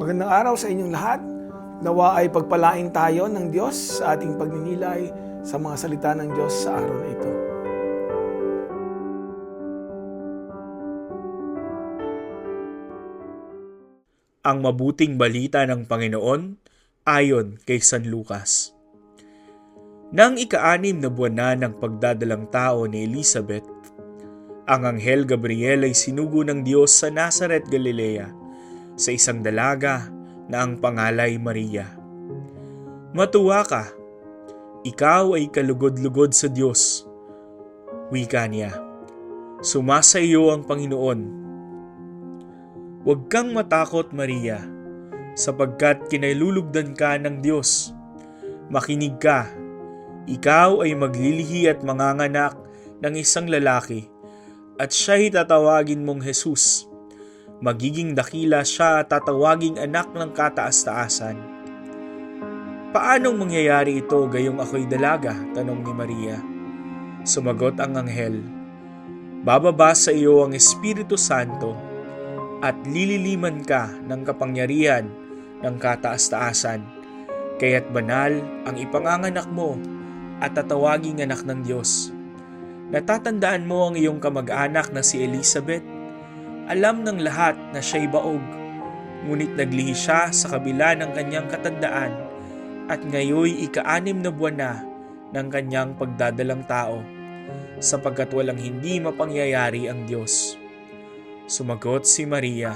Magandang araw sa inyong lahat. Nawa ay pagpalain tayo ng Diyos sa ating pagninilay sa mga salita ng Diyos sa araw na ito. ang mabuting balita ng Panginoon ayon kay San Lucas. Nang ika-anim na buwan na ng pagdadalang tao ni Elizabeth, ang Anghel Gabriel ay sinugo ng Diyos sa Nazaret, Galilea, sa isang dalaga na ang pangalay Maria. Matuwa ka, ikaw ay kalugod-lugod sa Diyos. Wika niya, sumasa iyo ang Panginoon Huwag kang matakot, Maria, sapagkat kinailulugdan ka ng Diyos. Makinig ka, ikaw ay maglilihi at manganganak ng isang lalaki, at siya'y tatawagin mong Jesus. Magiging dakila siya at tatawaging anak ng kataas-taasan. Paanong mangyayari ito gayong ako'y dalaga? Tanong ni Maria. Sumagot ang anghel, Bababa sa iyo ang Espiritu Santo at lililiman ka ng kapangyarihan ng kataas-taasan. Kaya't banal ang ipanganganak mo at tatawaging anak ng Diyos. Natatandaan mo ang iyong kamag-anak na si Elizabeth? Alam ng lahat na siya'y baog, ngunit naglihi siya sa kabila ng kanyang katandaan at ngayoy ika-anim na buwan na ng kanyang pagdadalang tao sapagkat walang hindi mapangyayari ang Diyos. Sumagot si Maria,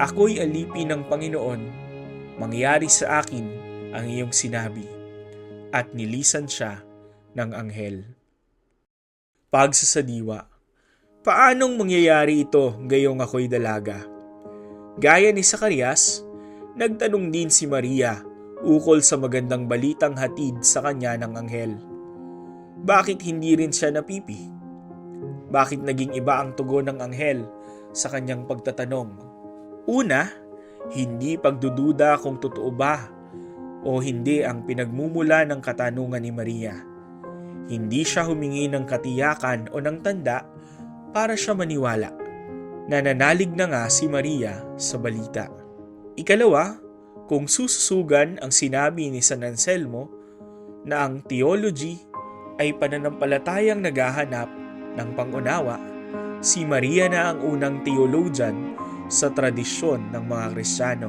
Ako'y alipin ng Panginoon, mangyari sa akin ang iyong sinabi. At nilisan siya ng anghel. Pagsasadiwa Paanong mangyayari ito gayong ako'y dalaga? Gaya ni Sakarias, nagtanong din si Maria ukol sa magandang balitang hatid sa kanya ng anghel. Bakit hindi rin siya napipi? Bakit naging iba ang tugon ng anghel sa kanyang pagtatanong. Una, hindi pagdududa kung totoo ba o hindi ang pinagmumula ng katanungan ni Maria. Hindi siya humingi ng katiyakan o ng tanda para siya maniwala. Nananalig na nga si Maria sa balita. Ikalawa, kung sususugan ang sinabi ni San Anselmo na ang theology ay pananampalatayang naghahanap ng pangunawa si Maria na ang unang theologian sa tradisyon ng mga Kristiyano.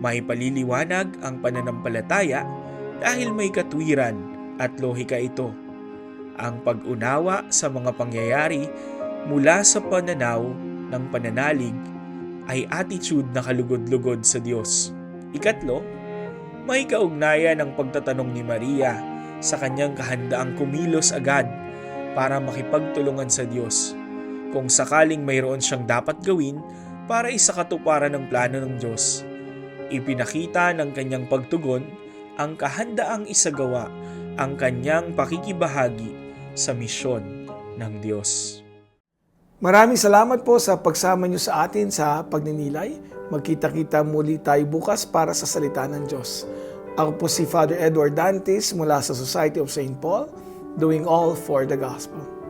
May paliliwanag ang pananampalataya dahil may katwiran at lohika ito. Ang pag-unawa sa mga pangyayari mula sa pananaw ng pananalig ay attitude na kalugod-lugod sa Diyos. Ikatlo, may kaugnayan ang pagtatanong ni Maria sa kanyang kahandaang kumilos agad para makipagtulungan sa Diyos kung sakaling mayroon siyang dapat gawin para isakatuparan ng plano ng Diyos. Ipinakita ng kanyang pagtugon ang kahandaang isagawa ang kanyang pakikibahagi sa misyon ng Diyos. Maraming salamat po sa pagsama niyo sa atin sa pagninilay. Magkita-kita muli tayo bukas para sa salita ng Diyos. Ako po si Father Edward Dantes mula sa Society of St. Paul, doing all for the gospel.